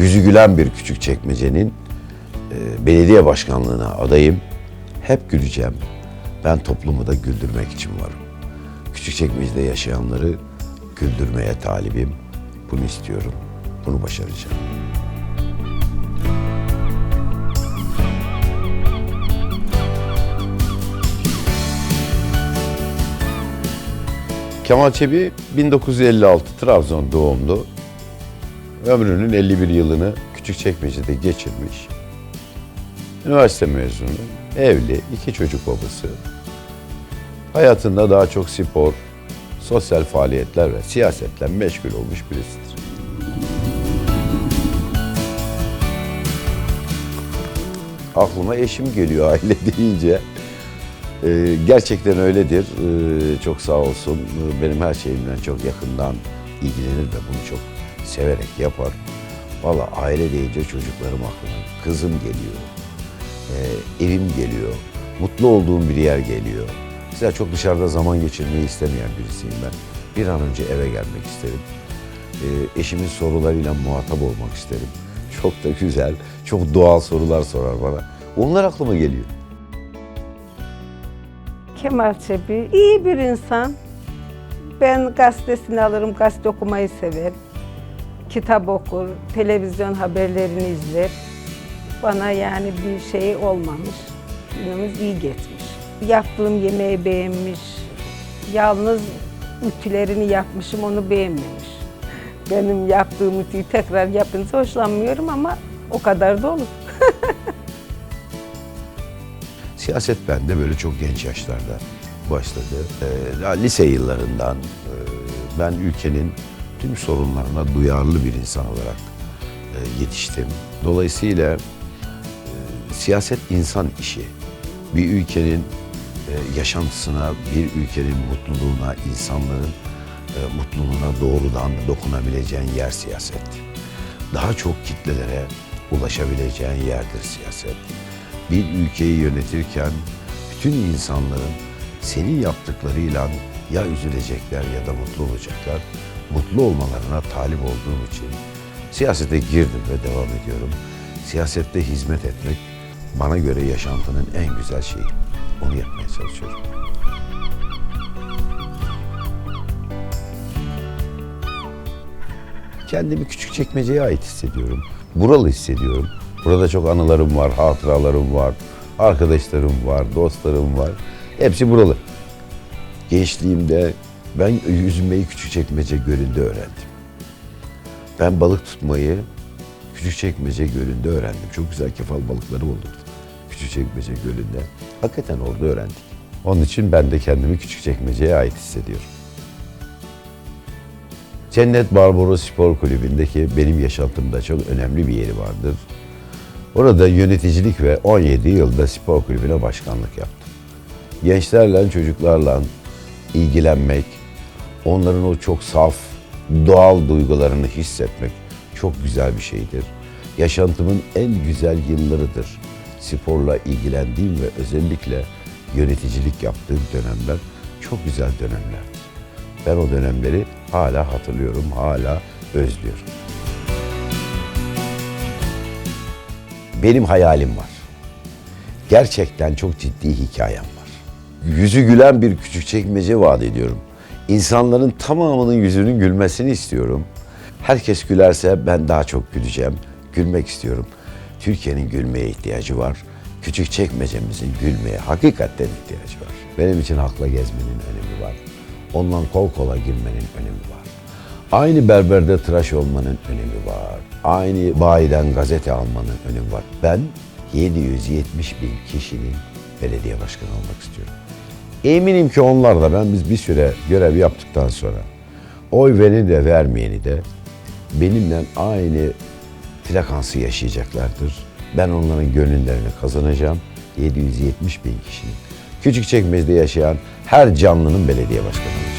yüzü gülen bir küçük çekmecenin e, belediye başkanlığına adayım. Hep güleceğim. Ben toplumu da güldürmek için varım. Küçükçekmece'de yaşayanları güldürmeye talibim. Bunu istiyorum. Bunu başaracağım. Kemal Çebi 1956 Trabzon doğumlu. Ömrünün 51 yılını Küçükçekmece'de geçirmiş. Üniversite mezunu, evli, iki çocuk babası. Hayatında daha çok spor, sosyal faaliyetler ve siyasetle meşgul olmuş birisidir. Aklıma eşim geliyor aile deyince. Ee, gerçekten öyledir. Ee, çok sağ olsun. Ee, Benim her şeyimden çok yakından ilgilenir ve bunu çok severek yapar. Valla aile deyince çocuklarım aklıma. Kızım geliyor. Ee, evim geliyor. Mutlu olduğum bir yer geliyor. Mesela çok dışarıda zaman geçirmeyi istemeyen birisiyim ben. Bir an önce eve gelmek isterim. Ee, eşimin sorularıyla muhatap olmak isterim. Çok da güzel, çok doğal sorular sorar bana. Onlar aklıma geliyor. Kemal Çebi iyi bir insan. Ben gazetesini alırım, gazete okumayı sever. Kitap okur, televizyon haberlerini izler. Bana yani bir şey olmamış. Günümüz iyi geçmiş. Yaptığım yemeği beğenmiş. Yalnız ütülerini yapmışım, onu beğenmemiş. Benim yaptığım ütüyü tekrar yapınca hoşlanmıyorum ama o kadar da olur. Siyaset bende böyle çok genç yaşlarda başladı. Ee, lise yıllarından e, ben ülkenin tüm sorunlarına duyarlı bir insan olarak e, yetiştim. Dolayısıyla e, siyaset insan işi. Bir ülkenin e, yaşantısına, bir ülkenin mutluluğuna, insanların mutluluğuna doğrudan dokunabileceğin yer siyaset. Daha çok kitlelere ulaşabileceğin yerdir siyaset. Bir ülkeyi yönetirken bütün insanların senin yaptıklarıyla ya üzülecekler ya da mutlu olacaklar. Mutlu olmalarına talip olduğum için siyasete girdim ve devam ediyorum. Siyasette hizmet etmek bana göre yaşantının en güzel şeyi. Onu yapmaya çalışıyorum. Kendimi küçük çekmeceye ait hissediyorum. Buralı hissediyorum. Burada çok anılarım var, hatıralarım var, arkadaşlarım var, dostlarım var. Hepsi buralı. Gençliğimde ben yüzmeyi Küçükçekmece Gölü'nde öğrendim. Ben balık tutmayı Küçükçekmece Gölü'nde öğrendim. Çok güzel kefal balıkları olurdu. Küçükçekmece Gölü'nde. Hakikaten orada öğrendik. Onun için ben de kendimi Küçükçekmece'ye ait hissediyorum. Cennet Barbaros Spor Kulübü'ndeki benim yaşantımda çok önemli bir yeri vardır. Orada yöneticilik ve 17 yılda spor kulübüne başkanlık yaptım. Gençlerle, çocuklarla ilgilenmek, onların o çok saf, doğal duygularını hissetmek çok güzel bir şeydir. Yaşantımın en güzel yıllarıdır. Sporla ilgilendiğim ve özellikle yöneticilik yaptığım dönemler çok güzel dönemlerdir. Ben o dönemleri hala hatırlıyorum, hala özlüyorum. Benim hayalim var. Gerçekten çok ciddi hikayem var. Yüzü gülen bir küçük çekmece vaat ediyorum. İnsanların tamamının yüzünün gülmesini istiyorum. Herkes gülerse ben daha çok güleceğim. Gülmek istiyorum. Türkiye'nin gülmeye ihtiyacı var. Küçük çekmecemizin gülmeye hakikaten ihtiyacı var. Benim için hakla gezmenin önemi var. Ondan kol kola girmenin önemi var. Aynı berberde tıraş olmanın önemi var. Aynı bayiden gazete almanın önemi var. Ben 770 bin kişinin belediye başkanı olmak istiyorum. Eminim ki onlar da ben biz bir süre görev yaptıktan sonra oy vereni de vermeyeni de benimle aynı frekansı yaşayacaklardır. Ben onların gönüllerini kazanacağım. 770 bin kişinin. Küçükçekmece'de yaşayan her canlının belediye başkanı.